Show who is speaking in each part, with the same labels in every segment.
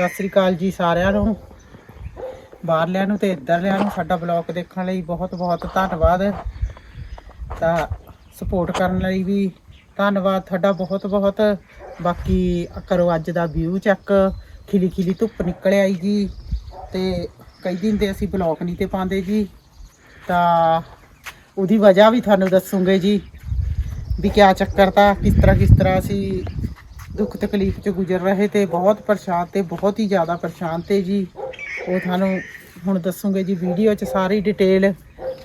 Speaker 1: ਸਤਿ ਸ੍ਰੀ ਅਕਾਲ ਜੀ ਸਾਰਿਆਂ ਨੂੰ, ਬਾਹਰਲਿਆਂ ਨੂੰ ਤੇ ਇੱਧਰਲਿਆਂ ਨੂੰ, ਸਾਡਾ ਬਲੌਗ ਦੇਖਣ ਲਈ ਬਹੁਤ ਬਹੁਤ ਧੰਨਵਾਦ। ਤਾਂ ਸਪੋਰਟ ਕਰਨ ਲਈ ਵੀ ਧੰਨਵਾਦ ਤੁਹਾਡਾ ਬਹੁਤ ਬਹੁਤ। ਬਾਕੀ ਕਰੋ ਅੱਜ ਦਾ ਵਿਊ ਚੈੱਕ ਖਿਲੀ ਖਿਲੀ ਧੁੱਪ ਨਿਕਲ ਆਈ ਜੀ, ਤੇ ਕਈ ਦਿਨ ਦੇ ਅਸੀਂ ਬਲੌਗ ਨਹੀਂ ਤੇ ਪਾਉਂਦੇ ਜੀ। ਤਾਂ ਉਹਦੀ ਵਜ੍ਹਾ ਵੀ ਤੁਹਾਨੂੰ ਦੱਸੂਗੇ ਜੀ, ਵੀ ਕਿਆ ਚੱਕਰ ਤਾਂ ਕਿਸ ਤਰ੍ਹਾਂ ਕਿਸ ਤਰ੍ਹਾਂ ਅਸੀਂ ਦੁੱਖ ਤਕਲੀਫ ਚ ਗੁਜ਼ਰ ਰਹੇ ਤੇ ਬਹੁਤ ਪਰੇਸ਼ਾਨ ਤੇ ਬਹੁਤ ਹੀ ਜ਼ਿਆਦਾ ਪਰੇਸ਼ਾਨ ਤੇ ਜੀ। ਉਹ ਤੁਹਾਨੂੰ ਹੁਣ ਦੱਸੂਗੇ ਜੀ ਵੀਡੀਓ ਚ ਸਾਰੀ ਡਿਟੇਲ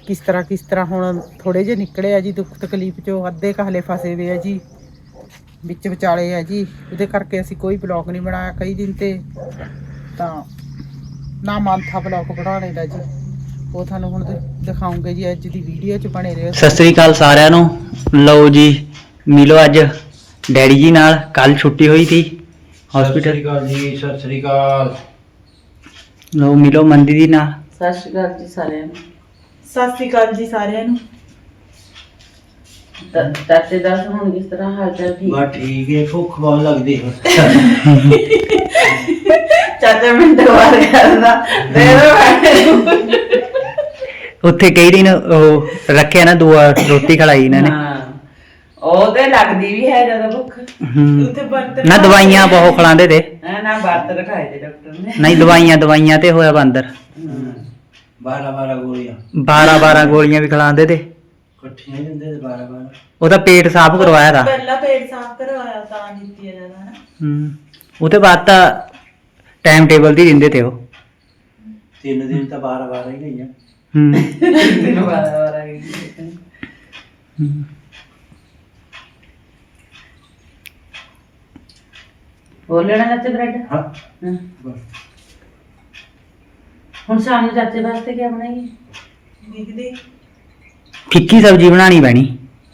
Speaker 1: ਕਿਸ ਤਰ੍ਹਾਂ ਕਿਸ ਤਰ੍ਹਾਂ ਹੁਣ ਥੋੜੇ ਜਿਹੇ ਨਿਕਲੇ ਆ ਜੀ ਦੁੱਖ ਤਕਲੀਫ ਚੋਂ, ਅੱਧੇ ਕਹਲੇ ਫਸੇ ਹੋਏ ਆ ਜੀ। ਵਿੱਚ ਵਿਚਾਲੇ ਆ ਜੀ, ਉਹਦੇ ਕਰਕੇ ਅਸੀਂ ਕੋਈ ਬਲੌਗ ਨਹੀਂ ਬਣਾਇਆ ਕਈ ਦਿਨ ਤੇ। ਤਾਂ ਨਾ ਮੰਥਾ ਥਾ ਬਲੌਗ ਬਣਾਉਣੇ ਦਾ ਜੀ। ਉਹ ਤੁਹਾਨੂੰ ਹੁਣ ਦਿਖਾਉਂਗੇ ਜੀ ਅੱਜ ਦੀ ਵੀਡੀਓ ਚ ਬਣੇ ਰਹੋ।
Speaker 2: ਸਤਿ ਸ੍ਰੀ ਅਕਾਲ ਸਾਰਿਆਂ ਨੂੰ। ਲਓ ਜੀ, ਮਿਲੋ ਅੱਜ। ਡੈਡੀ ਜੀ ਨਾਲ ਕੱਲ ਛੁੱਟੀ ਹੋਈ ਸੀ
Speaker 3: ਸਤਿ
Speaker 2: ਹਸਪੀਟਲ
Speaker 3: ਸ੍ਰੀ ਅਕਾਲ ਜੀ ਸਤਿ ਸ੍ਰੀ ਅਕਾਲ।
Speaker 2: ਲਓ ਮਿਲੋ ਮੰਦੀ ਦੀ ਨਾਲ।
Speaker 4: ਸਤਿ ਸ਼੍ਰੀ ਅਕਾਲ ਜੀ ਸਾਰਿਆਂ ਨੂੰ।
Speaker 1: ਸਤਿ ਸ੍ਰੀ ਅਕਾਲ ਜੀ ਸਾਰਿਆਂ ਨੂੰ।
Speaker 4: ਤਾ- ਚਾਚੇ ਦਾ ਹੁਣ ਕਿਸ ਤਰ੍ਹਾਂ ਹਾਲ ਚਾਲ ਠੀਕ?
Speaker 3: ਬਾ ਠੀਕ ਹੈ ਭੁੱਖ ਬਹੁਤ ਲੱਗਦੀ ਹੈ
Speaker 4: ਚਾਚਾ ਮੈਨੂੰ ਦਵਾਰ ਕਰਦਾ। ਦੇ ਦੋ
Speaker 2: ਉੱਥੇ ਕਈ ਦਿਨ ਉਹ ਰੱਖਿਆ ਨਾ ਦੁਆ ਰੋਟੀ ਖਲਾਈ ਇਹਨਾਂ ਨੇ।
Speaker 4: ਹਾਂ ਉਹ ਤੇ ਲੱਗਦੀ ਵੀ ਹੈ ਜਦੋਂ ਭੁੱਖ।
Speaker 2: ਹੂੰ।
Speaker 1: ਉੱਥੇ ਬਰਤਨ
Speaker 2: ਨਾ ਦਵਾਈਆਂ ਬਹੁਤ ਖਿਲਾਉਂਦੇ ਤੇ।
Speaker 4: ਹੈ ਨਾ ਵਰਤ ਰਖਾਏ ਤੇ ਡਾਕਟਰ ਨੇ।
Speaker 2: ਨਹੀਂ ਦਵਾਈਆਂ ਦਵਾਈਆਂ ਤੇ ਹੋਇਆ ਬੰਦਰ।
Speaker 3: 12 12 ਗੋਲੀਆਂ।
Speaker 2: 12 12 ਗੋਲੀਆਂ ਵੀ ਖਿਲਾਉਂਦੇ ਤੇ।
Speaker 3: ਇਕੱਠੀਆਂ ਹੀ ਦਿੰਦੇ ਤੇ 12 12
Speaker 2: ਉਹਦਾ ਪੇਟ ਸਾਫ਼ ਕਰਵਾਇਆ ਦਾ
Speaker 1: ਪਹਿਲਾਂ ਪੇਟ ਸਾਫ਼ ਕਰਵਾਇਆ ਤਾਂ ਦਿੱਤੀ ਜਾਂਦਾ ਨਾ
Speaker 2: ਹੂੰ। ਉਹਦੇ ਬਾਅਦ ਤਾਂ ਟਾਈਮ ਟੇਬਲ ਦੀ ਦਿੰਦੇ ਤੇ ਉਹ।
Speaker 3: ਤਿੰਨ ਦਿਨ ਤਾਂ 12 12 ਹੀ ਗਈਆਂ।
Speaker 2: ਹੂੰ।
Speaker 4: ਦਿਨ ਬਾਅਦ ਵਾਰ ਆ ਗਈ
Speaker 2: ਹੂੰ।
Speaker 4: ਹੋਰ ਲੈਣਾ ਚਾਚੇ ਬ੍ਰੈਡ?
Speaker 3: ਹਾਂ।
Speaker 4: ਹਾਂ।
Speaker 3: ਬਸ
Speaker 4: ਹੁਣ ਸ਼ਾਮ ਨੂੰ ਚਾਚੇ ਵਾਸਤੇ ਕੀ ਬਣਾਈਏ?
Speaker 1: ਦੇਖਦੇ
Speaker 2: ਫਿੱਕੀ ਸਬਜ਼ੀ ਬਣਾਣੀ ਪੈਣੀ।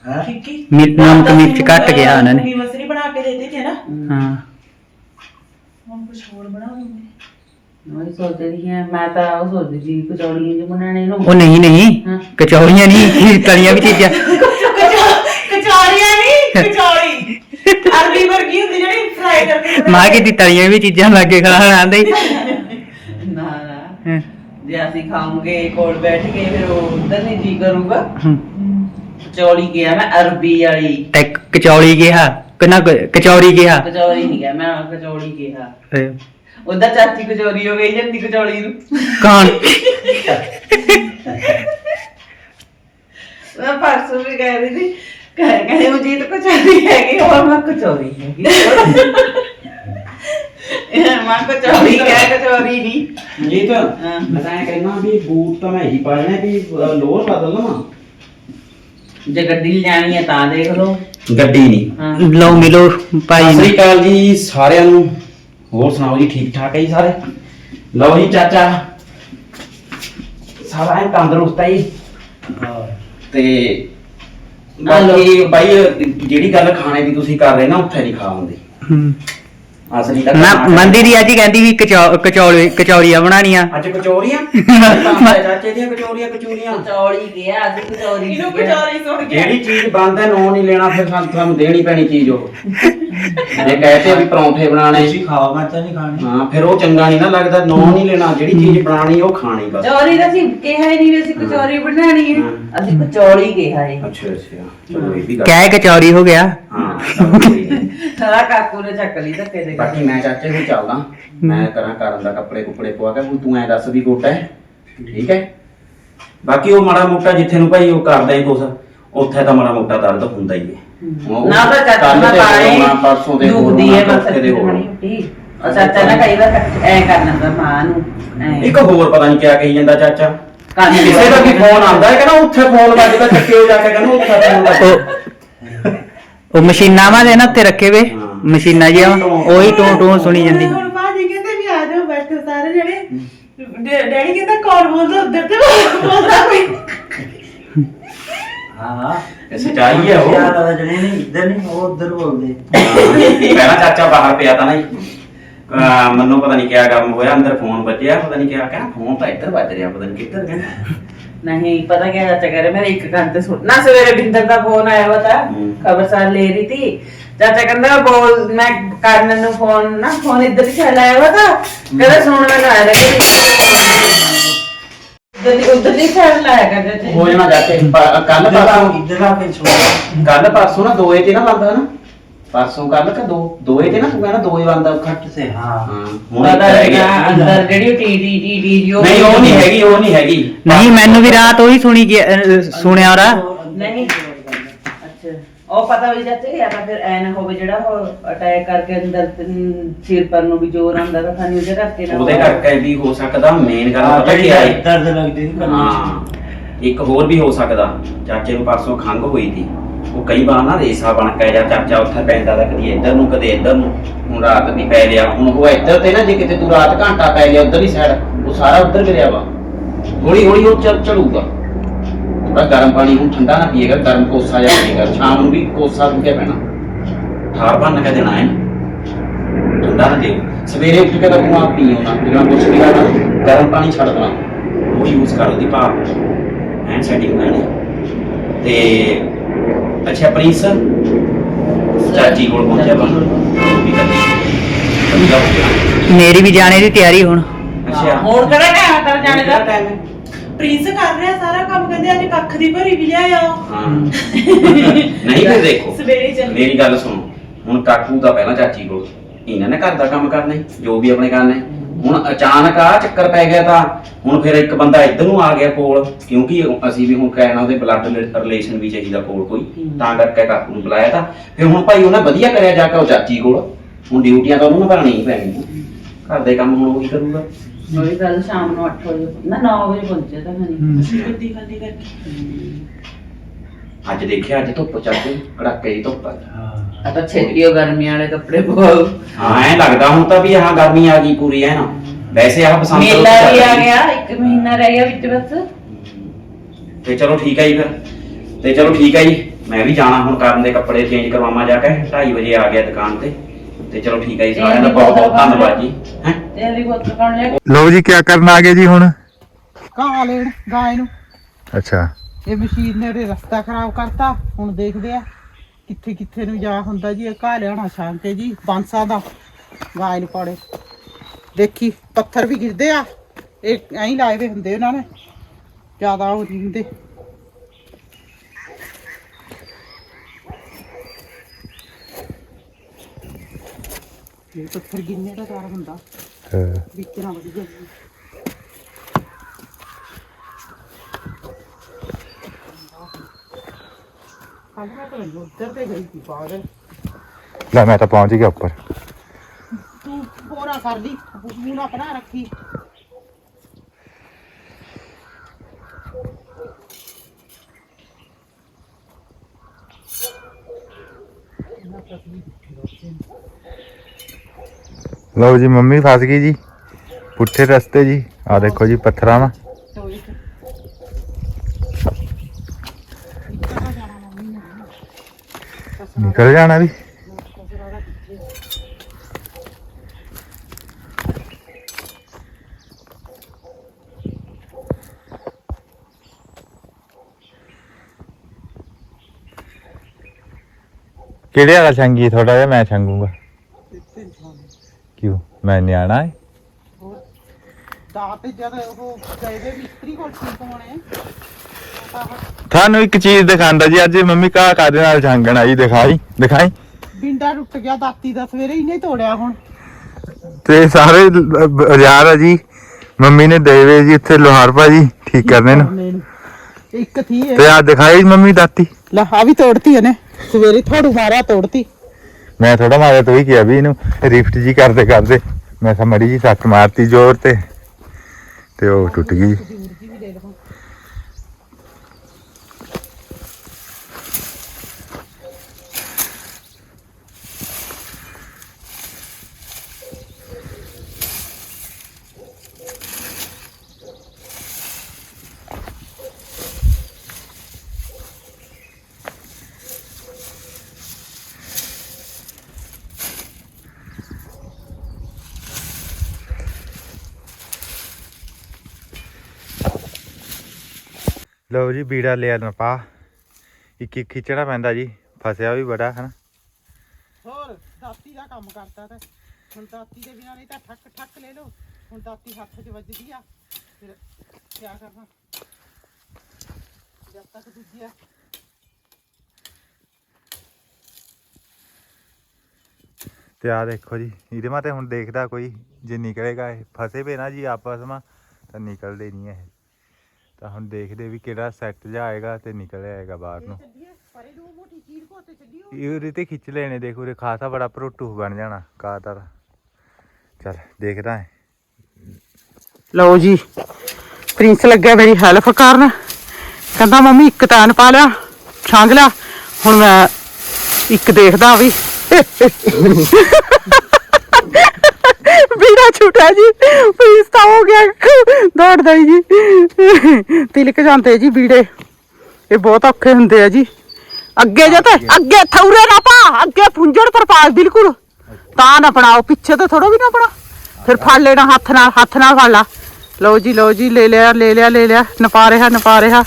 Speaker 3: ਹਾਂ।
Speaker 1: ਠਿੱਕੀ
Speaker 2: ਮਿਰ- ਨਮਕ ਮਿਰਚ ਘੱਟ ਗਿਆ ਉਹਨਾਂ ਨੇ।
Speaker 1: ਮੂੰਗੀ ਮਸਰੀ ਬਣਾ ਕੇ ਦੇ ਦਿੱਤੀ ਹੈ ਨਾ।
Speaker 2: ਹਾਂ।
Speaker 1: ਹੁਣ ਕੁਝ ਹੋਰ ਬਣਾ ਦੂੰਗੀ
Speaker 4: ਮੈਂ ਵੀ ਸੋਚ ਰਹੀ ਹਾਂ ਮੈਂ ਤਾਂ ਉਹ ਸੋਚਦੀ ਸੀ ਕਚੌੜੀਆਂ ਜਿਹਾ ਬਣਾਣੇ ਨੂੰ।
Speaker 2: ਉਹ ਨਹੀਂ ਨਹੀਂ।
Speaker 4: ਹਾਂ।
Speaker 2: ਕਚੌੜੀਆਂ ਨਹੀਂ ਤਲੀਆਂ ਵੀ ਚੀਜ਼ਾਂ
Speaker 1: ਕਚੌਰੀਆਂ ਨਹੀਂ ਕਚੌੜੀ ਅਰਬੀ ਵਰਗੀ ਹੁੰਦੀ ਜਿਹੜੀ ਫਰਾਈ ਕਰਕੇ
Speaker 2: ਮਾਂ ਕੀਤੀ ਤਲੀਆਂ ਵੀ ਚੀਜ਼ਾਂ ਲੱਗੇ ਖਾਣ ਆਂਦੇ
Speaker 4: ਨਾ ਨਾ। ਜੇ ਅਸੀਂ ਖਾਵਾਂਗੇ ਕੋਲ ਬੈਠ ਕੇ ਫਿਰ ਉਹ ਉਧਰ ਨਹੀਂ ਜੀ ਕਰੂਗਾ। ਕਚੌੜੀ ਗਿਆ ਮੈਂ ਅਰਬੀ ਵਾਲੀ।
Speaker 2: ਤੇ ਕਚੌੜੀ ਗਿਆ ਕਿੰਨਾ ਕੁ- ਕਚੌੜੀ ਗਿਆ
Speaker 4: ਕਚੌੜੀ ਨਹੀਂ ਗਿਆ ਮੈਂ ਗਿਆ
Speaker 2: ਅਹ,
Speaker 4: ਉਹਦਾ ਚਾਚੀ ਕਚੌਰੀ ਹੋ ਗਈ ਜਾਂਦੀ ਕਚੌੜੀ ਨੂੰ।
Speaker 2: ਕੌਣ?
Speaker 4: ਮੈਂ ਪਰਸੋਂ ਵੀ ਕਹਿ ਰਹੀ ਸੀ ਕਹੇ ਕਹੇ ਮਜੀਦ ਕਚੌਰੀ ਹੈਗੀ ਹੋਰ ਮੈਂ ਕਚੌਰੀ ਹੈਗੀ। ਇਹ ਮਾਂ ਕਚੌਰੀ ਕਹਿ ਕਚੌਰੀ ਨਹੀਂ। ਹਾਂ।
Speaker 3: ਮੈਂ ਤਾਂ ਇਹ ਕਹਿਣਾ ਵੀ ਬੂਟ ਤਾਂ ਮੈਂ ਹੀ ਪਾਣੇ ਵੀ ਅ, ਲੋਅਰ ਬਦਲ ਲਵਾਂ
Speaker 4: ਜੇ ਗੱਡੀ ਲਿਆਣੀ ਹੈ ਤਾਂ ਦੇਖ ਲਓ।
Speaker 3: ਗੱਡੀ ਨਹੀਂ।
Speaker 4: ਹਾਂ।
Speaker 2: ਲਓ ਮਿਲੋ ਭਾਈ
Speaker 3: ਸਤਿ
Speaker 2: ਨੂੰ।
Speaker 3: ਸ੍ਰੀ ਅਕਾਲ ਜੀ ਸਾਰਿਆਂ ਨੂੰ। ਹੋਰ ਸੁਣਾਓ ਜੀ ਠੀਕ ਠਾਕ ਹੈ ਜੀ ਸਾਰੇ? ਲਓ ਜੀ ਚਾਚਾ। ਸਾਰਾ ਐ ਤੰਦਰੁਸਤ ਹੈ ਜੀ। ਤੇ ਬਾਕੀ ਬਾਈ ਜਿਹੜੀ ਗੱਲ ਖਾਣੇ ਦੀ ਤੁਸੀਂ ਕਰ ਰਹੇ ਨਾ ਉੱਥੇ ਨਹੀਂ ਖਾ ਹੁੰਦੀ
Speaker 2: ਹੂੰ।
Speaker 3: ਅਸਲੀ ਤਾਂ।
Speaker 2: ਮੰਦੀ ਦੀ ਅੱਜ ਹੀ ਕਹਿੰਦੀ ਵੀ ਕਚੌ- ਕਚੌੜੀ ਕਚੌੜੀਆਂ ਬਣਾਣੀਆਂ
Speaker 3: ਅੱਜ ਕਚੋਰੀਆਂ? ਚਾਚੇ ਦੀਆਂ ਕਚੋਰੀਆਂ ਕਚੋਰੀਆਂ।
Speaker 4: ਕਚੌੜੀ ਗਿਆ ਅਸੀਂ ਕਚੌਰੀ
Speaker 1: ਇਹਨੂੰ। ਕਚੌਰੀ ਸੁਣ ਕੇ।
Speaker 3: ਜਿਹੜੀ ਚੀਜ਼ ਬੰਦ ਹੈ ਨੋ ਨਹੀਂ ਲੈਣਾ ਫਿਰ ਸਾਨੂੰ ਤੁਹਾਨੂੰ ਦੇਣੀ ਪੈਣੀ ਚੀਜ਼ ਉਹ। ਜੇ ਕਹਤੇ ਵੀ ਪਰੌਂਠੇ ਬਣਾਣੇ
Speaker 5: ਤੁਸੀਂ ਖਾਓ ਮੈਂ ਤਾਂ ਨਹੀਂ ਖਾਣੀ।
Speaker 3: ਹਾਂ ਫਿਰ ਉਹ ਚੰਗਾ ਨਹੀਂ ਨਾ ਲੱਗਦਾ ਨੋ ਨਹੀਂ ਲੈਣਾ। ਜਿਹੜੀ ਚੀਜ਼ ਬਣਾਣੀ ਉਹ ਖਾਣੀ ਬਸ।
Speaker 4: ਕਚੌਰੀ ਦਾ ਅਸੀਂ ਕਿਹਾ ਹੀ ਨਹੀਂ ਵੀ ਅਸੀਂ ਕਚੌਰੀ ਬਣਾਣੀ ਹੈ।
Speaker 3: ਹਾਂ।
Speaker 4: ਅਸੀਂ ਕਚੌੜੀ ਕਿਹਾ ਹੈ।
Speaker 3: ਅੱਛਾ ਅੱਛਾ। ਚਲੋ ਇਹ ਵੀ ਗੱਲ
Speaker 2: ਕਹਿ ਕਚੌੜੀ ਹੋ ਗਿਆ।
Speaker 3: ਹਾਂ। ਚਲੋ ਕੋਈ ਨੀ।
Speaker 4: ਸਾਰਾ ਕਾਕੂ ਨੇ ਚੱਕ ਲਈ ਧੱਕੇ ਦੇ
Speaker 3: ਬਾਕੀ ਮੈਂ ਚਾਚੇ ਨੂੰ ਚੱਲਦਾ। ਮੈਂ ਕਰਾਂ ਕਰਨ ਦਾ ਕੱਪੜੇ ਕੁਪੜੇ ਪਵਾ ਕੇ ਹੁਣ ਤੂੰ ਐ ਦੱਸ ਵੀ ਗੋਟਾ ਹੈ। ਠੀਕ ਹੈ? ਬਾਕੀ ਉਹ ਮਾੜਾ ਮੋਟਾ ਜਿੱਥੇ ਨੂੰ ਭਾਈ ਉਹ ਕਰਦਾ ਹੀ ਕੁਛ ਉੱਥੇ ਤਾਂ ਮਾੜਾ ਮੋਟਾ ਦਰਦ ਹੁੰਦਾ ਹੀ ਹੈ। ਉਹ
Speaker 4: ਨਾ ਤਾਂ ਚਾਚਾ
Speaker 3: ਕੱਲ੍ਹ
Speaker 4: ਨਾ ਪਾਏ
Speaker 3: ਹੋਣਾ, ਪਰਸੋਂ ਦੇ
Speaker 4: ਦੁਖਦੀ ਹੈ ਬਸ
Speaker 3: ਚੌਥੇ ਦੇ ਹੋਣਾ।
Speaker 4: ਉਹ ਚਾਚਾ ਨਾ ਕਈ ਵਾਰ ਐ ਕਰ ਲੈਂਦਾ ਮਾਂ ਨੂੰ ਐਂ।
Speaker 3: ਇੱਕ ਹੋਰ ਪਤਾ ਨਹੀਂ ਕਿਆ ਕਹੀ ਜਾਂਦਾ ਚਾਚਾ।
Speaker 4: ਕੰਨ
Speaker 3: ਕਿਸੇ ਦਾ ਵੀ ਫੋਨ ਆਉਂਦਾ ਹੈ ਕਹਿੰਦਾ ਉੱਥੇ ਫੋਨ ਵੱਜਦਾ ਚੱਕਿਓ ਜਾ ਕੇ ਕਹਿੰਦਾ ਉੱਥੇ ਫੋਨ ਵੱਜਦਾ
Speaker 2: ਉਹ ਉਹ ਮਸ਼ੀਨਾਂ ਵਾਂ ਦੇ ਨਾ ਉੱਤੇ ਰੱਖੇ ਵੇ
Speaker 3: ਹਾਂ।
Speaker 2: ਮਸ਼ੀਨਾਂ ਜਿਹਾ ਉਹੀ ਟੂੰ ਟੂੰ ਸੁਣੀ ਜਾਂਦੀ।
Speaker 1: ਹੁਣ ਭਾਜੀ ਕਹਿੰਦੇ ਵੀ ਆ ਜਾਓ ਬੈਠੋ ਸਾਰੇ ਜਣੇ ਡੈ- ਡੈਡੀ ਕਹਿੰਦਾ ਕੌਣ ਬੋਲਦਾ ਉੱਧਰ ਤੇ ਬੋਲਦਾ ਕੋਈ
Speaker 5: ਹਾਂ ਹਾਂ
Speaker 3: ਇਹ ਸੱਚਾਈ ਹੈ ਉਹ।
Speaker 5: ਯਾਰ ਆ ਜਣੇ ਨਹੀਂ ਇੱਧਰ ਨਹੀਂ ਉਹ ਉੱਧਰ ਬੋਲਦੇ।
Speaker 3: ਪਹਿਲਾਂ ਚਾਚਾ ਬਾਹਰ ਪਿਆ ਤਾਂ ਨਾ ਜੀ। ਅਹ ਮੈਨੂੰ ਪਤਾ ਨਹੀਂ ਕਿਆ ਕੰਮ ਹੋਇਆ ਅੰਦਰ ਫੋਨ ਵੱਜਿਆ ਪਤਾ ਨਹੀਂ ਕਿਆ ਕਹਿੰਦਾ ਫੋਨ ਤਾਂ ਇੱਧਰ ਵੱਜ ਰਿਹਾ ਪਤਾ ਨਹੀਂ ਕਿੱਧਰ ਕਹਿੰਦਾ
Speaker 4: नहीं पता क्या चाचा कह रहे मेरे एक घंटे सुन ना सवेरे बिंदर का फोन आया हुआ था
Speaker 3: हम्म।
Speaker 4: खबर सार ले रही थी चाचा कहता बोल मैं कानन नु फोन ना फोन इधर ही चलाया हुआ था कहता सुन मैं आया लगे उधर ही उधर ही चल लाया कर चाचा
Speaker 3: ਹੋ ਜਾਣਾ ਜਾ ਕੇ ਕੱਲ
Speaker 5: इधर आ
Speaker 3: ਪਰਸੋਂ
Speaker 5: इधर आके छोड़
Speaker 3: ਕੱਲ ਪਰਸੋਂ ਨਾ ਦੋਏ ਤੇ ਨਾ ਬੰਦਾ ਨਾ ਪਰਸੋਂ ਕਰ ਲਾ ਕਿ ਦੋ? ਦੋਏ ਤੇ ਨਾ ਕਹਿੰਦਾ ਦੋਏ ਬੰਦਾ
Speaker 5: ਖੱਟ ਸੇ
Speaker 3: ਹਾਂ। ਹੁਣ
Speaker 4: ਪਤਾ
Speaker 3: ਤਾਂ
Speaker 4: ਅੰਦਰ ਜਿਹੜੀ ਟੀ ਟੀ ਟੀ ਟੀ ਜੋ
Speaker 3: ਨਹੀਂ ਉਹ ਨਹੀਂ ਹੈਗੀ ਉਹ ਨਹੀਂ ਹੈਗੀ।
Speaker 2: ਨਹੀਂ ਮੈਨੂੰ ਵੀ ਰਾਤ ਉਹੀ ਸੁਣੀ ਗਿਆ- ਸੁਣਿਆ ਰਾ
Speaker 4: ਨਹੀਂ। ਅੱਛਾ। ਉਹ ਪਤਾ ਹੋਈ ਜਾਂਦੀ ਹੈ ਤਾਂ ਫਿਰ ਐਨ ਹੋਵੇ ਜਿਹੜਾ ਉਹ ਅਟੈਕ ਕਰਕੇ ਅੰਦਰ ਸਿਰ ਪਰ ਨੂੰ ਵੀ ਜ਼ੋਰ ਆਉਂਦਾ ਤਾਂ ਸਾਨੂੰ ਉਹਦੇ ਕਰਕੇ ਨਾ
Speaker 3: ਉਹਦੇ ਕਰਕੇ ਵੀ ਹੋ ਸਕਦਾ ਮੇਨ ਗੱਲ ਪਤਾ ਕੀ
Speaker 5: ਆਈ ਦਰਦ ਲੱਗਦੀ ਸੀ
Speaker 3: ਕੰਨਾਂ ਇੱਕ ਹੋਰ ਵੀ ਹੋ ਸਕਦਾ। ਚਾਚੇ ਨੂੰ ਪਰਸੋਂ ਖੰਗ ਹੋਈ ਸੀ। ਉਹ ਕਈ ਵਾਰ ਨਾ ਰੇਸਾ ਬਣ ਕੇ ਜਾਂ ਚਾਚਾ ਉੱਥੇ ਪੈਂਦਾ ਤਾਂ ਕਦੀ ਇੱਧਰ ਨੂੰ ਕਦੇ ਇੱਧਰ ਨੂੰ। ਹੁਣ ਰਾਤ ਵੀ ਪੈ ਲਿਆ। ਹੁਣ ਉਹ ਇੱਧਰ ਤੇ ਨਾ ਜੇ ਕਿਤੇ ਤੂੰ ਰਾਤ ਘੰਟਾ ਪੈ ਗਿਆ ਉੱਧਰ ਹੀ ਸਾਈਡ ਉਹ ਸਾਰਾ ਉੱਧਰ ਗਿਰਿਆ ਵਾ। ਹੌਲੀ ਹੌਲੀ ਉਹ ਚੱਲ ਚੜੂਗਾ। ਥੋੜਾ ਗਰਮ ਪਾਣੀ ਹੁਣ ਠੰਡਾ ਨਾ ਪੀਏਗਾ ਗਰਮ ਕੋਸਾ ਜਾ ਪੀਏਗਾ। ਸ਼ਾਮ ਨੂੰ ਵੀ ਕੋਸਾ ਪੀ ਕੇ ਪੈਣਾ। ਠਾਰ ਭੰਨ ਕੇ ਦੇਣਾ ਹੈ ਠੰਡਾ ਨਾ ਦਿਓ ਸਵੇਰੇ ਉੱਠ ਕੇ ਤਾਂ ਤੂੰ ਆਪ ਪੀਓ ਨਾ ਕੁਛ ਵੀ ਕਰਨਾ ਗਰਮ ਪਾਣੀ ਛੱਡ ਦੇਣਾ। ਉਹ ਯੂਜ਼ ਕਰ ਉਹਦੀ ਭਾਪ ਐਂਡ ਸੈਟਿੰਗ ਕਰਨੀ ਤੇ ਅੱਛਾ ਪ੍ਰਿੰਸ ਚਾਚੀ ਕੋਲ ਪਹੁੰਚਿਆ ਬਾ
Speaker 2: ਮੇਰੀ ਵੀ ਜਾਣੇ ਦੀ ਤਿਆਰੀ ਹੁਣ।
Speaker 3: ਅੱਛਾ।
Speaker 4: ਹੋਰ ਕਿਹੜਾ ਟਾਈਮ ਤਰ ਜਾਣੇ ਦਾ?
Speaker 6: ਪ੍ਰਿੰਸ ਕਰ ਰਿਹਾ ਸਾਰਾ ਕੰਮ ਕਹਿੰਦੇ ਅੱਜ ਕੱਖ ਦੀ ਭਰੀ ਵੀ ਲਿਆਇਆ
Speaker 3: ਹਾਂ। ਨਹੀਂ ਫਿਰ ਦੇਖੋ
Speaker 6: ਸਵੇਰੇ ਚੱਲ।
Speaker 3: ਮੇਰੀ ਗੱਲ ਸੁਣੋ। ਹੁਣ ਕਾਕੂ ਦਾ ਪਹਿਲਾਂ ਚਾਚੀ ਕੋਲ। ਇਹਨਾਂ ਨੇ ਘਰ ਦਾ ਕੰਮ ਕਰਨਾ ਹੈ, ਜੋ ਵੀ ਆਪਣੇ ਕਰਨਾ। ਹੈ। ਹੁਣ ਅਚਾਨਕ ਆ ਚੱਕਰ ਪੈ ਗਿਆ ਤਾਂ ਹੁਣ ਫਿਰ ਇੱਕ ਬੰਦਾ ਇੱਧਰ ਨੂੰ ਆ ਗਿਆ ਕੋਲ ਕਿਉਂਕਿ ਅਸੀਂ ਵੀ ਹੁਣ ਕਹਿਣਾ ਉਹਦੇ ਬਲੱਡ ਰਿਲੇਸ਼ਨ ਵੀ ਚਾਹੀਦਾ ਕੋਲ ਕੋਈ ਤਾਂ ਕਰਕੇ ਕਾਕੂ ਨੂੰ ਬੁਲਾਇਆ ਤਾਂ। ਫਿਰ ਹੁਣ ਭਾਈ ਉਹਨੇ ਵਧੀਆ ਕਰਿਆ ਜਾ ਕੇ ਉਹ ਚਾਚੀ ਕੋਲ ਹੁਣ ਡਿਊਟੀਆਂ ਤਾਂ ਉਹਨੂੰ ਨਿਭਾਉਣੀ ਹੀ ਪੈਣੀਆਂ। ਘਰ ਦੇ ਕੰਮ ਹੁਣ ਉਹੀ ਕਰੂਗਾ।
Speaker 4: ਉਹੀ ਗੱਲ ਸ਼ਾਮ ਨੂੰ 8 ਵਜੇ ਨਾ 9 ਵਜੇ ਪਹੁੰਚਿਆ ਤਾਂ ਮੈਂ।
Speaker 6: ਗੱਡੀ ਖਾਲੀ ਕਰਕੇ।
Speaker 3: ਅੱਜ ਦੇਖਿਆ ਅੱਜ ਧੁੱਪ ਚੱਲ ਗਈ ਕੜਾਕੇ ਦੀ ਧੁੱਪ ਆ।
Speaker 4: ਆ ਤਾਂ ਛੇਤੀ ਉਹ ਗਰਮੀਆਂ ਵਾਲੇ ਕੱਪੜੇ ਪਾਓ।
Speaker 3: ਹਾਂ ਐ ਲੱਗਦਾ ਹੁਣ ਤਾਂ ਵੀ ਆਹ ਗਰਮੀ ਆ ਗਈ ਪੂਰੀ ਐ ਨਾ। ਵੈਸੇ ਆਹ ਪਸੰਦ
Speaker 4: ਮੇਲਾ ਵੀ ਆ ਗਿਆ ਇੱਕ ਮਹੀਨਾ ਰਹਿ ਗਿਆ ਵਿੱਚ ਬਸ।
Speaker 3: ਤੇ ਚਲੋ ਠੀਕ ਹੈ ਜੀ ਫਿਰ। ਤੇ ਚਲੋ ਠੀਕ ਹੈ ਜੀ ਮੈਂ ਵੀ ਜਾਣਾ ਹੁਣ ਕਰਨ ਦੇ ਕੱਪੜੇ ਚੇਂਜ ਕਰਵਾਵਾਂ ਜਾ ਕੇ 2:30 ਵਜੇ ਆ ਗਿਆ ਦੁਕਾਨ ਤੇ। ਤੇ ਚਲੋ ਠੀਕ ਹੈ ਜੀ ਸਾਰਿਆਂ ਦਾ ਬਹੁਤ ਬਹੁਤ ਧੰਨਵਾਦ ਜੀ ਹੈਂ।
Speaker 4: ਤੇਰੀ ਬੋਤਲ ਕੌਣ ਲੈ
Speaker 7: ਲਓ ਜੀ ਕੀ ਕਰਨ ਆ ਗਏ ਜੀ ਹੁਣ?
Speaker 1: ਘਾਹ ਲੈਣ ਗਾਂ ਨੂੰ
Speaker 7: ਅੱਛਾ।
Speaker 1: ਇਹ ਮਸ਼ੀਨ ਨੇ ਉਹਦੇ ਰਸਤਾ ਖਰਾਬ ਕਰਤਾ। ਹੁਣ ਦੇਖਦੇ ਆ ਕਿੱਥੇ ਕਿੱਥੇ ਨੂੰ ਜਾ ਹੁੰਦਾ ਜੀ। ਇਹ ਘਾਹ ਲਿਆਉਣਾ ਸ਼ਾਮ ਤੇ ਜੀ ਬਾਂਸਾ ਦਾ ਗਾਂ ਨੂੰ ਪਾੜੇ। ਦੇਖੀ ਪੱਥਰ ਵੀ ਗਿਰਦੇ ਆ। ਇਹ ਐਂ ਲਾਏ ਵੇ ਹੁੰਦੇ ਉਹਨਾਂ ਨੇ। ਜ਼ਿਆਦਾ ਉਹ ਨਹੀਂ ਹੁੰਦੇ। ਇਹ ਪੱਥਰ ਗਿਰਨੇ ਦਾ ਡਰ ਹੁੰਦਾ। ਵਿੱਚ ਨਾ ਵੜੀ ਜਾਂਦੀ ਕੱਲ ਮੈਂ ਤਾਂ ਉੱਧਰ ਤੇ ਗਈ ਸੀ ਪਾਗਲ
Speaker 7: ਲੈ ਮੈਂ ਤਾਂ ਪਹੁੰਚ ਗਿਆ ਉੱਪਰ।
Speaker 1: ਤੂੰ ਪੂਰਾ ਕਰ ਲਈ ਨਾ ਬਣਾ ਰੱਖੀ
Speaker 7: ਲਓ ਜੀ, ਮੰਮੀ ਫਸ ਗਈ ਜੀ। ਪੁੱਠੇ ਰਸਤੇ ਜੀ। ਆ ਦੇਖੋ ਜੀ, ਪੱਥਰਾਂ ਦਾ
Speaker 1: ਟੋਏ ਚ
Speaker 7: ਨਿਕਲ ਜਾਣਾ ਵੀ। ਕਿਹੜੇ ਵਾਲਾ ਛੰਗੀ ਥੋੜਾ ਜਿਹਾ ਮੈਂ ਛੰਗੂਗਾ? ਕਿਉਂ? ਮੈਂ ਨਿਆਣਾ ਹੈ
Speaker 1: ਦਾਤ ਜਦ ਉਹ ਗਏ ਦੇ ਮਿਸਤਰੀ ਕੋਲ ਠੀਕ ਹੋਣੇ।
Speaker 7: ਤੁਹਾਨੂੰ ਇੱਕ ਚੀਜ਼ ਦਿਖਾਉਂਦਾ ਜੀ ਅੱਜ ਮੰਮੀ ਕਾ ਕਾਦੇ ਨਾਲ ਛੰਗਣ ਆਈ ਦਿਖਾਈ ਦਿਖਾਈ।
Speaker 1: ਬਿੰਡਾ ਟੁੱਟ ਗਿਆ ਦਾਤੀ ਦਾ ਸਵੇਰੇ ਇਹਨੇ ਤੋੜਿਆ ਹੁਣ।
Speaker 7: ਤੇ ਸਾਰੇ ਬਾਜ਼ਾਰ ਆ ਜੀ ਮੰਮੀ ਨੇ ਦੇਵੇ ਜੀ ਇੱਥੇ ਲੋਹਾਰ ਭਾਜੀ ਠੀਕ ਕਰਨੇ ਨੂੰ।
Speaker 1: ਇੱਕ ਥੀ
Speaker 7: ਤੇ ਆ ਦਿਖਾਈ ਮੰਮੀ ਦਾਤੀ।
Speaker 1: ਲੈ ਆ ਵੀ ਤੋੜਤੀ ਇਹਨੇ ਸਵੇਰੇ ਥੋੜੂ ਮਾਰਿਆ ਤੋੜਤੀ।
Speaker 7: ਮੈਂ ਥੋੜਾ ਮਾਰਿਆ ਤੂੰ ਹੀ ਕਿਹਾ ਵੀ ਇਹਨੂੰ ਰਿਫਟ ਜੀ ਕਰਦੇ ਕਰਦੇ। ਮੈਂ ਕਿਹਾ ਮੜੀ ਜੀ ਸੱਟ ਮਾਰਤੀ ਜ਼ੋਰ ਤੇ ਤੇ ਉਹ ਟੁੱਟ ਗਈ। ਲਓ ਜੀ ਬੀੜਾ ਲਿਆ ਨਾ ਪਾ ਇੱਕ ਇੱਕ ਖਿੱਚਣਾ ਪੈਂਦਾ ਜੀ ਫਸਿਆ ਵੀ ਬੜਾ ਹਨ।
Speaker 1: ਹੋਰ ਦਾਤੀ ਦਾ ਕੰਮ ਕਰਦਾ ਤੇ। ਹੁਣ ਦਾਤੀ ਦੇ ਬਿਨਾਂ ਨਹੀਂ ਤਾਂ ਠੱਕ ਠੱਕ ਲੈ ਲਓ। ਹੁਣ ਦਾਤੀ ਹੱਥ 'ਚ ਵੱਜਦੀ ਆ। ਫਿਰ ਕੀ ਕਰਨਾ ਜਦ ਤੱਕ ਦੂਜੀ ਆ।
Speaker 7: ਤੇ ਆ ਦੇਖੋ ਜੀ ਇਹਦੇ ਮਾ ਤੇ ਹੁਣ ਦੇਖਦਾ ਕੋਈ ਜੇ ਨਿਕਲੇਗਾ ਇਹ ਫਸੇ ਪਏ ਨਾ ਜੀ ਆਪਸ ਮਾ ਤਾਂ ਨਿਕਲਦੇ ਨਹੀਂ ਇਹ। ਤਾਂ ਹੁਣ ਦੇਖਦੇ ਵੀ ਕਿਹੜਾ ਸੈੱਟ ਜਾਏਗਾ ਤੇ ਨਿਕਲ ਆਏਗਾ ਬਾਹਰ ਨੂੰ। ਇਹ ਉਰੇ ਤੇ ਖਿੱਚ ਲੈਣੇ ਦੇਖ ਉਰੇ ਖਾਸਾ ਬੜਾ ਭਰੋਟੂ ਬਣ ਜਾਣਾ ਕਾਤਰ ਚਲ ਦੇਖਦਾ ਹੈ
Speaker 1: ਲਓ ਜੀ ਪ੍ਰਿੰਸ ਲੱਗਿਆ ਮੇਰੀ ਹੈਲਪ ਕਰਨ। ਕਹਿੰਦਾ ਮੰਮੀ ਇੱਕ ਤਾਨ ਪਾ ਲਿਆ ਛਾਂਗ ਲਿਆ। ਹੁਣ ਮੈਂ ਇੱਕ ਦੇਖਦਾ ਵੀ। ਵੀਰਾ ਛੁੱਟਿਆ ਜੀ ਪ੍ਰਿੰਸ ਤਾਂ ਹੋ ਗਿਆ ਦੌੜਦਾ ਹੀ ਜੀ ਤਿਲਕ ਜਾਂਦੇ ਜੀ ਵੀੜੇ ਇਹ ਬਹੁਤ ਔਖੇ ਹੁੰਦੇ ਆ ਜੀ ਅੱਗੇ ਜੇ ਤੇ ਅੱਗੇ ਥੌਰੇ ਨਾ ਪਾ ਅੱਗੇ ਪੁੰਜੜ ਪਰ ਪਾ ਬਿਲਕੁਲ ਤਾਂ ਨਾ ਬਣਾਓ ਪਿੱਛੇ ਤੋਂ ਥੋੜਾ ਵੀ ਨਾ ਬਣਾ ਫਿਰ ਫੜ ਲੈਣਾ ਹੱਥ ਨਾਲ ਹੱਥ ਨਾਲ ਫੜ ਲਾ ਲਓ ਜੀ ਲਓ ਜੀ ਲੈ ਲਿਆ ਲੈ ਲਿਆ ਲੈ ਲਿਆ ਨਪਾ ਰਿਹਾ ਨਪਾ ਰਿਹਾ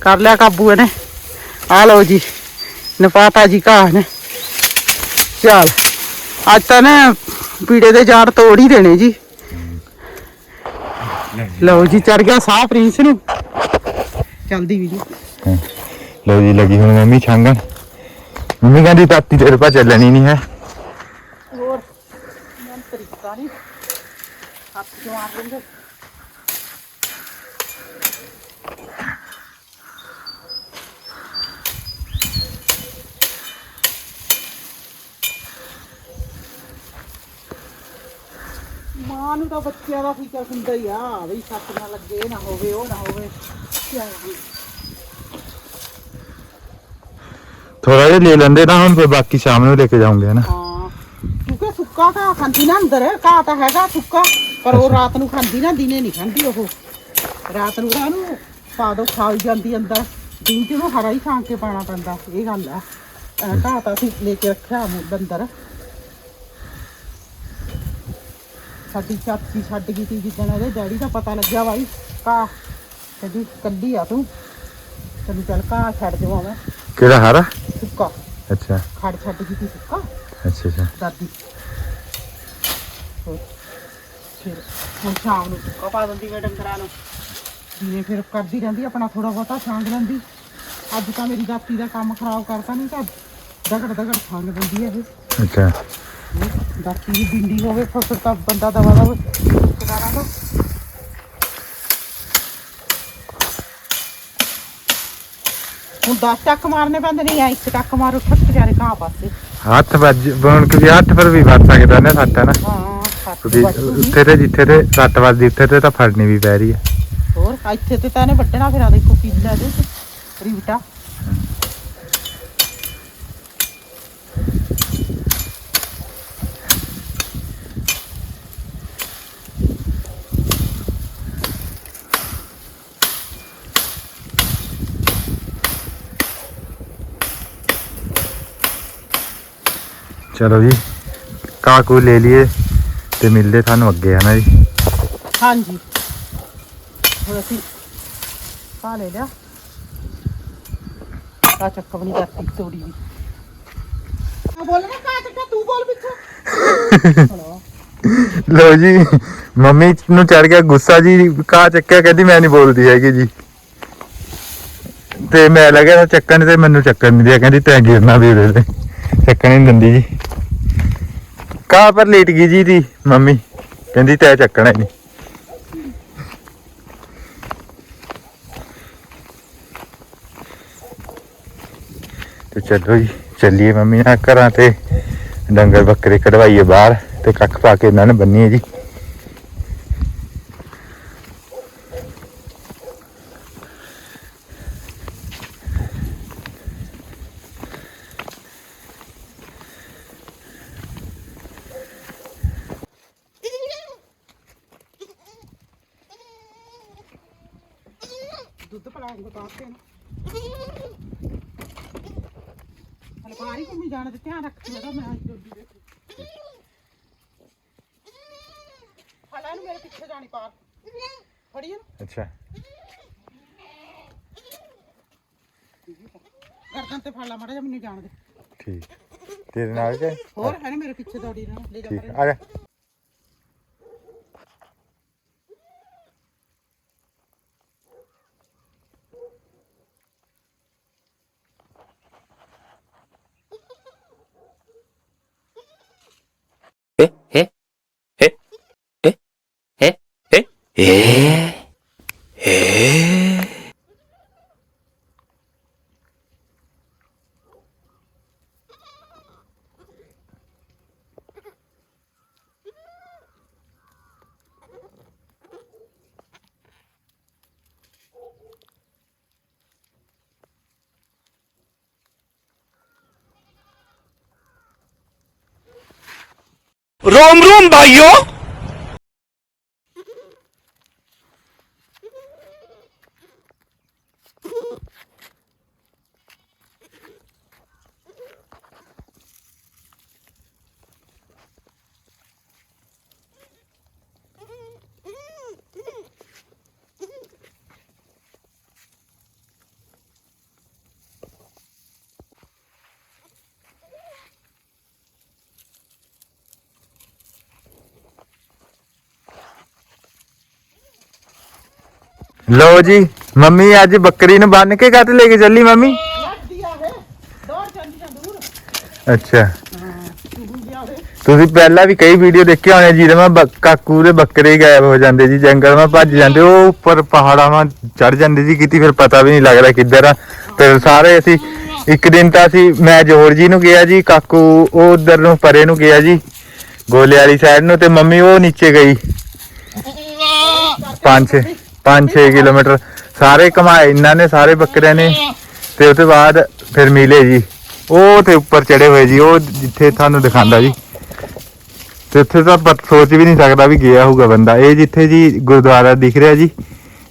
Speaker 1: ਕਰ ਲਿਆ ਕਾਬੂ ਇਹਨੇ ਆ ਲਓ ਜੀ ਨਪਾਤਾ ਜੀ ਘਾਹ ਨੇ ਚੱਲ ਅੱਜ ਤਾਂ ਨਾ ਪੀੜੇ ਦੇ ਜਾੜ ਤੋੜ ਹੀ ਦੇਣੇ ਜੀ। ਲਓ ਜੀ ਚੜ ਗਿਆ ਸਾਹ ਪ੍ਰਿੰਸ ਨੂੰ। ਚਲਦੀ ਵੀ ਜੀ।
Speaker 7: ਲਓ ਜੀ ਲੱਗੀ ਹੁਣ ਮੰਮੀ ਛਾਂਗਣ। ਮੰਮੀ ਕਹਿੰਦੀ ਤਾਤੀ ਤੇਰੇ ਪਾ ਚੱਲਣੀ ਨਹੀਂ ਹੈ।
Speaker 1: ਹੋਰ ਮੈਂ ਤਰੀਕਾ ਨਹੀਂ ਹੱਥ ਜਵਾ ਦਿੰਦੇ? ਮਾਂ ਨੂੰ ਤਾਂ ਬੱਚਿਆਂ ਦਾ ਫਿਕਰ ਹੁੰਦਾ ਹੀ ਆ ਬਈ ਸੱਟ ਨਾ ਲੱਗੇ ਨਾ ਹੋਵੇ ਉਹ ਨਾ ਹੋਵੇ।
Speaker 7: ਥੋੜਾ ਜਿਹਾ ਲੈ ਲੈਂਦੇ ਨਾ ਹੁਣ ਫਿਰ ਬਾਕੀ ਸ਼ਾਮ ਨੂੰ ਲੈ ਕੇ ਜਾਉਂਗੇ ਨਾ?
Speaker 1: ਹਾਂ ਕਿਉਂਕਿ ਸੁੱਕਾ ਘਾਹ ਖਾਂਦੀ ਨਾ ਅੰਦਰ ਘਾਹ ਤਾਂ ਹੈਗਾ ਸੁੱਕਾ ਪਰ ਉਹ ਰਾਤ ਨੂੰ ਖਾਂਦੀ ਨਾ ਦਿਨੇ ਨਹੀਂ ਖਾਂਦੀ ਉਹ। ਰਾਤ ਨੂੰ ਰਾਹ ਨੂੰ ਪਾ ਦੋ ਖਾ ਹੀ ਜਾਂਦੀ ਅੰਦਰ। ਦਿਨ ਚ ਨੂੰ ਹਰਾ ਹੀ ਖਾਂ ਕੇ ਪਾਣਾ ਪੈਂਦਾ ਇਹ ਗੱਲ ਆ। ਘਾਹ ਤਾਂ ਅਸੀਂ ਲੈ ਕੇ ਰੱਖਿਆ ਅੰਦਰ। ਸਾਡੀ ਚਾਚੀ ਛੱਡ ਗਈ ਸੀ ਜਿੱਦਣ ਇਹਦੇ ਡੈਡੀ ਦਾ ਪਤਾ ਲੱਗਿਆ ਵਾਈ ਘਾਹ ਕਹਿੰਦੀ ਕੱਢੀ ਆ ਤੂੰ। ਤੈਨੂੰ ਚੱਲ ਘਾਹ ਛੱਡ ਦੇਵਾਂ ਮੈਂ
Speaker 7: ਕਿਹੜਾ ਹਰਾ
Speaker 1: ਸੁੱਕਾ।
Speaker 7: ਅੱਛਾ।
Speaker 1: ਖੜ ਛੱਡ ਗਈ ਸੀ ਸੁੱਕਾ।
Speaker 7: ਅੱਛਾ ਅੱਛਾ।
Speaker 1: ਦਾਦੀ। ਹੋਰ ਫਿਰ ਹੁਣ ਸ਼ਾਮ ਨੂੰ ਸੁੱਕਾ ਪਾ ਦਿੰਦੀ ਮੈਂ ਡੰਗਰਾਂ ਨੂੰ। ਦੀਨੇ ਫਿਰ ਕਰਦੀ ਰਹਿੰਦੀ ਆਪਣਾ ਥੋੜਾ ਬਹੁਤਾ ਛਾਂਗ ਲੈਂਦੀ। ਅੱਜ ਤਾਂ ਮੇਰੀ ਦਾਤੀ ਦਾ ਕੰਮ ਖਰਾਬ ਕਰਤਾ ਨਹੀਂ ਤਾਂ ਦਗੜ ਦਗੜ ਛਾਂਗ ਦਿੰਦੀ ਇਹ।
Speaker 7: ਅੱਛਾ।
Speaker 1: ਦਾਤੀ ਦੀ ਬਿੰਡੀ ਹੋਵੇ ਫਿਰ ਫਿਰ ਤਾਂ ਬੰਦਾ ਦਵਾ ਦਵਾ। ਸੁਕਾਰਾਂ ਦਾ ਹੁਣ 10 ਟੱਕ ਮਾਰਨੇ ਪੈਂਦੇ ਨਹੀਂ ਆ ਇੱਕ ਟੱਕ ਮਾਰੋ ਠੱਕ ਜਾਰੇ ਘਾਹ ਪਾਸੇ।
Speaker 7: ਹੱਥ ਵੱਜ ਬਣ ਕੇ ਹੱਥ ਪਰ ਵੀ ਵੱਜ ਸਕਦਾ ਨਾ ਸੱਟ ਨਾ?
Speaker 1: ਹਾਂ ਵੱਜੂਗੀ।
Speaker 7: ਉੱਥੇ ਤੇ ਜਿੱਥੇ ਤੇ ਸੱਟ ਵੱਜਦੀ ਉੱਥੇ ਤੇ ਤਾਂ ਫੜਨੀ ਵੀ ਪੈ ਰਹੀ ਹੈ।
Speaker 1: ਹੋਰ ਇੱਥੇ ਤੇ ਤਾਂ ਇਹਨੇ ਵੱਢਣਾ ਫਿਰ ਆ ਦੇਖੋ ਪੀਲਾ ਦੇ ਰਿਵਟਾ
Speaker 7: ਚਲੋ ਜੀ ਕਾਕੂ ਲੈ ਲਈਏ ਤੇ ਮਿਲਦੇ ਤੁਹਾਨੂੰ ਅੱਗੇ ਹੈ ਨਾ ਜੀ?
Speaker 1: ਹਾਂਜੀ। ਹੁਣ ਅਸੀਂ ਪਾ ਲੈ ਲਿਆ। ਕਾ ਚੱਕ ਬਣੀ ਕਰਤੀ ਤੋੜੀ ਵੀ ਆ ਬੋਲ ਨਾ ਕਾ ਚੱਕਾ ਤੂੰ ਬੋਲ ਪਿੱਛੇ।
Speaker 7: ਲੋ ਜੀ ਮੰਮੀ ਨੂੰ ਚੜ ਗਿਆ ਗੁੱਸਾ ਜੀ ਕਾ ਚੱਕਿਆ ਕਹਿੰਦੀ ਮੈਂ ਨਹੀਂ ਬੋਲਦੀ ਹੈਗੀ ਜੀ। ਤੇ ਮੈਂ ਲੱਗਿਆ ਚੱਕਣ ਤੇ ਮੈਨੂੰ ਚੱਕਣ ਨਹੀਂ ਦਿਆ ਕਹਿੰਦੀ ਤੈਂ ਗਿਰਨਾ ਵੀ ਉਹਦੇ ਤੇ। ਚੱਕਣ ਨਹੀਂ ਦਿੰਦੀ ਜੀ। ਕਾ ਪਰ ਲੇਟ ਗਈ ਜੀ ਦੀ? ਮੰਮੀ, ਕਹਿੰਦੀ ਤੈਂ ਚੱਕਣਾ ਨਹੀਂ। ਤੇ ਚਲੋ ਜੀ, ਚੱਲੀਏ ਮੰਮੀ ਨਾਲ ਘਰਾਂ ਤੇ। ਡੰਗਰ ਬੱਕਰੇ ਕਢਵਾਈਏ ਬਾਹਰ ਤੇ ਕੱਖ ਪਾ ਕੇ ਇਹਨਾਂ ਨੇ ਬੰਨੀਏ ਜੀ।
Speaker 1: ਦੁੱਧ ਪਲਾਉਂਗਾ ਪਾਤੇ ਨਾ। ਹਲ ਹੀ ਘੁੰਮੀ ਜਾਣਾ ਤੇ ਧਿਆਨ ਰੱਖ ਮੇਰਾ ਮੈਂ ਅੱਜ ਡੋਡੀ ਦੇਖੀ ਹਲਾ ਨੂੰ ਮੇਰੇ ਪਿੱਛੇ ਜਾਣੀ ਪਾਰ ਫੜੀ ਇਹਨੂੰ
Speaker 7: ਅੱਛਾ।
Speaker 1: ਗਰਦਨ ਤੇ ਫੜ ਲਾ ਮਾੜਾ ਜਿਹਾ ਮੈਨੂੰ ਜਾਣ ਦੇ।
Speaker 7: ਠੀਕ। ਤੇਰੇ ਨਾਲ ਕੇ?
Speaker 1: ਹੋਰ ਹੈ ਨਾ ਮੇਰੇ ਪਿੱਛੇ ਦੌੜੀ ਨਾ ਲੈ ਜਾ
Speaker 7: ਠੀਕ।
Speaker 1: ਪਰੇ।
Speaker 7: ਆ ਜਾ। ਲਓ ਜੀ, ਮੰਮੀ ਅੱਜ ਬੱਕਰੀ ਨੂੰ ਬੰਨ ਕੇ ਕੱਟ ਲੈ ਕੇ ਚੱਲੀ ਮੰਮੀ। ਅੱਛਾ। ਤੁਸੀਂ ਪਹਿਲਾਂ ਵੀ ਕਈ ਵੀਡੀਓ ਦੇਖੇ ਹੋਣੇ ਜਿਹਦੇ ਮੈਂ ਕਾਕੂ ਦੇ ਬੱਕਰੇ ਗਾਇਬ ਹੋ ਜਾਂਦੇ ਜੀ, ਜੰਗਲ ਮੈਂ ਭੱਜ ਜਾਂਦੇ, ਉਹ ਉੱਪਰ ਪਹਾੜਾਂ ਵਾਂ ਚੜ ਜਾਂਦੇ ਜੀ, ਕਿਤੇ ਫਿਰ ਪਤਾ ਵੀ ਨਹੀਂ ਲੱਗਦਾ ਕਿੱਧਰ ਆ। ਫਿਰ ਸਾਰੇ ਅਸੀਂ ਇੱਕ ਦਿਨ ਤਾਂ ਅਸੀਂ, ਮੈਂ ਜੋਹਰ ਜੀ ਨੂੰ ਗਿਆ ਜੀ, ਕਾਕੂ ਉਹ ਉਧਰ ਨੂੰ ਪਰੇ ਨੂੰ ਗਿਆ ਜੀ, ਗੋਲੇ ਵਾਲੀ ਸਾਈਡ ਨੂੰ, ਤੇ ਮੰਮੀ ਉਹ ਨੀਚੇ ਗਈ। ਪੰਜ 5-6 ਕਿਲੋਮੀਟਰ। ਸਾਰੇ ਘਮਾਏ ਇਹਨਾਂ ਨੇ, ਸਾਰੇ ਬੱਕਰਿਆਂ ਨੇ। ਤੇ ਉਸ ਤੋਂ ਬਾਅਦ ਫਿਰ ਮਿਲੇ ਜੀ। ਉਹ ਤੇ ਉੱਪਰ ਚੜੇ ਹੋਏ ਜੀ, ਉਹ ਜਿੱਥੇ ਤੁਹਾਨੂੰ ਦਿਖਾਉਂਦਾ ਜੀ। ਤੇ ਉੱਥੇ ਤਾਂ ਸੋਚ ਵੀ ਨਹੀਂ ਸਕਦਾ ਵੀ ਗਿਆ ਹੋਊਗਾ ਬੰਦਾ। ਇਹ ਜਿੱਥੇ ਜੀ ਗੁਰਦੁਆਰਾ ਦਿਖ ਰਿਹਾ ਜੀ,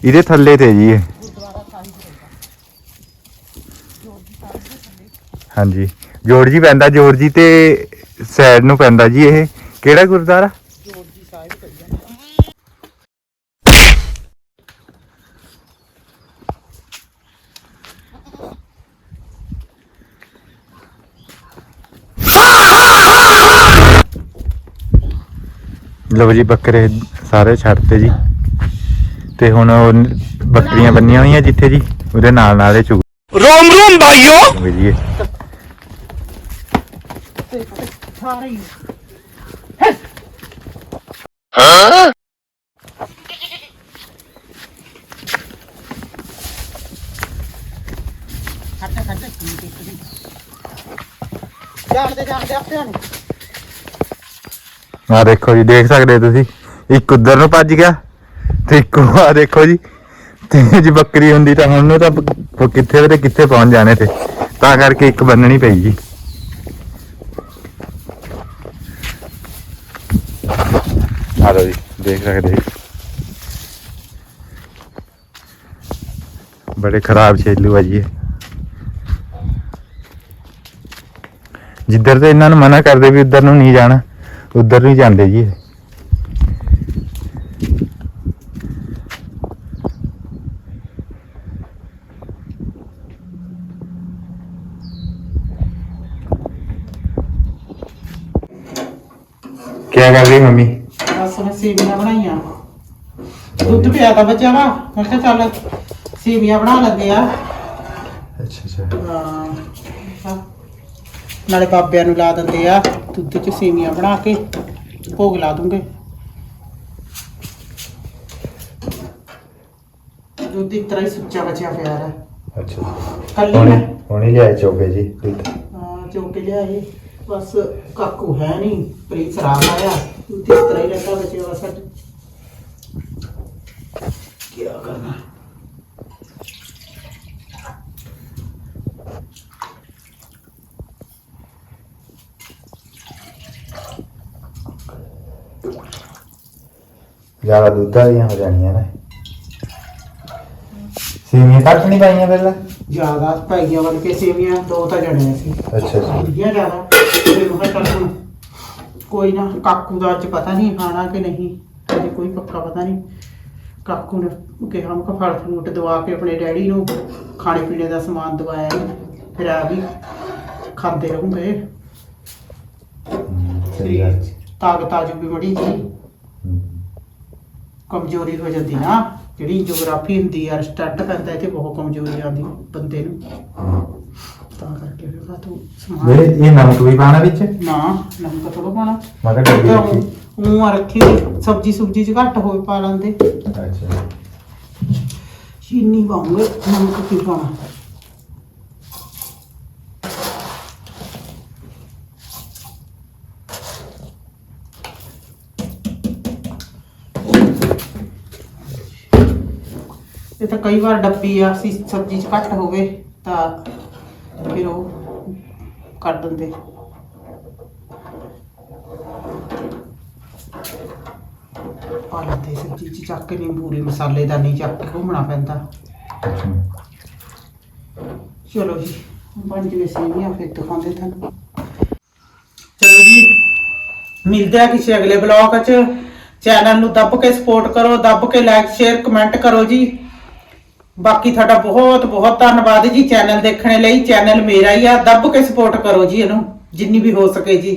Speaker 7: ਇਹਦੇ ਥੱਲੇ ਤੇ ਜੀ ਇਹ। ਹਾਂਜੀ। ਜੋੜ ਜੀ ਪੈਂਦਾ, ਜੋੜ ਜੀ ਤੇ ਸਾਈਡ ਨੂੰ ਪੈਂਦਾ ਜੀ ਇਹ। ਕਿਹੜਾ ਗੁਰਦੁਆਰਾ? ਲਓ ਜੀ ਬੱਕਰੇ ਸਾਰੇ ਛੱਡਤੇ ਜੀ। ਤੇ ਹੁਣ ਬੱਕਰੀਆਂ ਬੰਨੀਆਂ ਹੋਈਆਂ ਜਿੱਥੇ ਜੀ ਉਹਦੇ ਨਾਲ ਨਾਲ ਚੁਗ
Speaker 8: ਰੋਮ ਰੋਮ ਭਾਈਓ।
Speaker 7: ਜੀ
Speaker 1: ਸਾਰੇ ਹਾਂ ਜਾਣਦੇ ਜਾਣਦੇ ਆਪੇ ਆਣੇ
Speaker 7: ਆਹ ਦੇਖੋ ਜੀ, ਦੇਖ ਸਕਦੇ ਹੋ ਤੁਸੀਂ। ਇੱਕ ਉਧਰ ਨੂੰ ਭੱਜ ਗਿਆ ਤੇ ਇੱਕ ਆ ਦੇਖੋ ਜੀ, ਤੇ ਜੀ ਬੱਕਰੀ ਹੁੰਦੀ ਤਾਂ ਹੁਣ ਨੂੰ ਤਾਂ ਕਿੱਥੇ ਤੇ ਕਿੱਥੇ ਪਹੁੰਚ ਜਾਣੇ ਤੇ। ਤਾਂ ਕਰਕੇ ਇੱਕ ਬੰਨਣੀ ਪਈ ਜੀ। ਆ ਲਓ ਜੀ, ਦੇਖ ਸਕਦੇ ਬੜੇ ਖਰਾਬ ਛੇਲੂ ਆ ਜੀ ਜਿੱਧਰ ਤੇ ਇਹਨਾਂ ਨੂੰ ਮਨਾ ਕਰਦੇ ਵੀ ਉਧਰ ਨੂੰ ਨਹੀਂ ਜਾਣਾ ਉਧਰ ਨੂੰ ਹੀ ਜਾਂਦੇ ਜੀ। ਕਿਆ ਕਰ ਰਹੀ ਮੰਮੀ?
Speaker 1: ਬਸ ਮੈਂ ਸੇਵੀਆਂ ਬਣਾਈਆਂ। ਦੁੱਧ ਪਿਆ ਤਾਂ ਬੱਚਾ ਵਾ ਮੈਂ ਕਿਹਾ ਚੱਲ ਸੇਵੀਆਂ ਬਣਾ ਲੈਂਦੇ ਆ।
Speaker 7: ਅੱਛਾ ਅੱਛਾ।
Speaker 1: ਹਾਂ। ਨਾਲੇ ਬਾਬਿਆਂ ਨੂੰ ਲਾ ਦਿੰਦੇ ਆ। ਦੁੱਧ ਚ ਸੇਵੀਆਂ ਬਣਾ ਕੇ ਭੋਗ ਲਾ ਦੂੰਗੇ। ਦੁੱਧ ਇਸ ਤਰ੍ਹਾਂ ਹੀ ਸੁੱਚਾ ਬਚਿਆ ਪਿਆ ਹੈ।
Speaker 7: ਅੱਛਾ।
Speaker 1: ਕੱਲੀ
Speaker 7: ਹੁਣੇ
Speaker 1: ਮੈਂ
Speaker 7: ਹੁਣੇ ਲਿਆਏ ਚੋਗੇ ਜੀ ਦੁੱਧ।
Speaker 1: ਹਾਂ ਜੋ ਕੇ ਲਿਆਏ। ਬਸ ਕਾਕੂ ਹੈ ਨਹੀਂ ਪ੍ਰੀਤ ਰਾਤ ਆਇਆ। ਦੁੱਧ ਇਸ ਤਰ੍ਹਾਂ ਹੀ ਲੱਗਾ ਬਚਿਆ ਵਾ ਸਾਡੇ ਕੀ ਕਰਨਾ
Speaker 7: ਜ਼ਿਆਦਾ ਦੁੱਧ ਵਾਲੀਆਂ ਹੋ ਜਾਣੀਆਂ ਨੇ। ਸੀਮੀਆਂ ਕੱਟ ਨਹੀਂ ਪਾਈਆਂ ਪਹਿਲਾਂ?
Speaker 1: ਜ਼ਿਆਦਾ ਪਾਈਆਂ ਵੱਲ ਕੇ ਸੇਵੀਆਂ ਦੋ ਤਾਂ ਜਣੇ ਸੀ।
Speaker 7: ਅੱਛਾ ਅੱਛਾ।
Speaker 1: ਵਧੀਆ ਜ਼ਿਆਦਾ। ਫਿਰ ਮੈਂ ਕਿਹਾ ਚੱਲ ਹੁਣ ਕੋਈ ਨਾ ਕਾਕੂ ਦਾ ਅੱਜ ਪਤਾ ਨਹੀਂ ਖਾਣਾ ਕਿ ਨਹੀਂ। ਅਜੇ ਕੋਈ ਪੱਕਾ ਪਤਾ ਨਹੀਂ। ਕਾਕੂ ਨੇ ਕਿਹਾ ਮੈਂ ਕਿਹਾ ਫਲ ਫਰੂਟ ਦਵਾ ਕੇ ਆਪਣੇ ਡੈਡੀ ਨੂੰ ਖਾਣੇ ਪੀਣੇ ਦਾ ਸਮਾਨ ਦਵਾਇਆ ਈ। ਫਿਰ ਆ ਵੀ ਖਾਂਦੇ ਰਹੂੰਗੇ।
Speaker 7: ਸਹੀ ਗੱਲ। ਜੀ।
Speaker 1: ਤਾਕਤ ਆ ਜੂਗੀ ਬੜੀ ਜੀ
Speaker 7: ਹਮ।
Speaker 1: ਕਮਜ਼ੋਰੀ ਹੋ ਜਾਂਦੀ ਨਾ ਜਿਹੜੀ ਜੀਓਗ੍ਰਾਫੀ ਹੁੰਦੀ ਆ ਸਟੱਡ ਇਹ ਤੇ ਬਹੁਤ ਕਮਜ਼ੋਰੀ ਆਉਂਦੀ ਬੰਦੇ ਨੂੰ। ਤਾਂ ਕਰਕੇ ਫਿਰ ਤੂੰ
Speaker 7: ਵੀਰੇ
Speaker 1: ਸਮਾਨ
Speaker 7: ਇਹ ਨਮਕ ਵੀ ਪਾਣਾ ਵਿੱਚ?
Speaker 1: ਨਾ ਨਮਕ ਥੋੜਾ ਪਾਣਾ
Speaker 7: ਮੈਂ ਕਿਹਾ ਡੱਬੀ ਰੱਖੀ।
Speaker 1: ਉਹ ਰੱਖੀ ਹੋਈ, ਸਬਜੀ ਸੁਬਜੀ ਚ ਘੱਟ ਹੋਵੇ ਪਾ ਲੈਂਦੇ।
Speaker 7: ਅੱਛਾ।
Speaker 1: ਚੀਨੀ ਪਾਉਂਗੇ ਨਮਕ ਕੀ ਪਾਣਾ ਇਹ ਤਾਂ ਕਈ ਵਾਰ ਡੱਬੀ ਆ ਸੀ ਸਬਜ਼ੀ ਚ ਘੱਟ ਹੋਵੇ ਤਾਂ ਫਿਰ ਉਹ ਕੱਢ ਦਿੰਦੇ। ਪਾ ਸਬਜ਼ੀ ਚ, ਚੱਕ ਕੇ ਨਿੰਬੂਰੇ ਮਸਾਲੇਦਾਨੀ ਚੱਕ ਕੇ ਘੁੰਮਣਾ ਪੈਂਦਾ। ਚਲੋ ਜੀ, ਬਣ ਜਵੇ ਫਿਰ ਦਿਖਾਉਂਦੇ ਤੁਹਾਨੂੰ। ਚਲੋ ਜੀ, ਮਿਲਦੇ ਆ ਕਿਸੇ ਅਗਲੇ ਬਲੌਗ 'ਚ। ਚੈਨਲ ਨੂੰ ਦੱਬ ਕੇ ਸਪੋਰਟ ਕਰੋ, ਦੱਬ ਕੇ ਲਾਈਕ ਸ਼ੇਅਰ ਕਮੈਂਟ ਕਰੋ ਜੀ। ਬਾਕੀ ਤੁਹਾਡਾ ਬਹੁਤ ਬਹੁਤ ਧੰਨਵਾਦ ਜੀ ਚੈਨਲ ਦੇਖਣ ਲਈ। ਚੈਨਲ ਮੇਰਾ ਹੀ ਆ, ਦੱਬ ਕੇ ਸਪੋਰਟ ਕਰੋ ਜੀ ਇਹਨੂੰ, ਜਿੰਨੀ ਵੀ ਹੋ ਸਕੇ ਜੀ।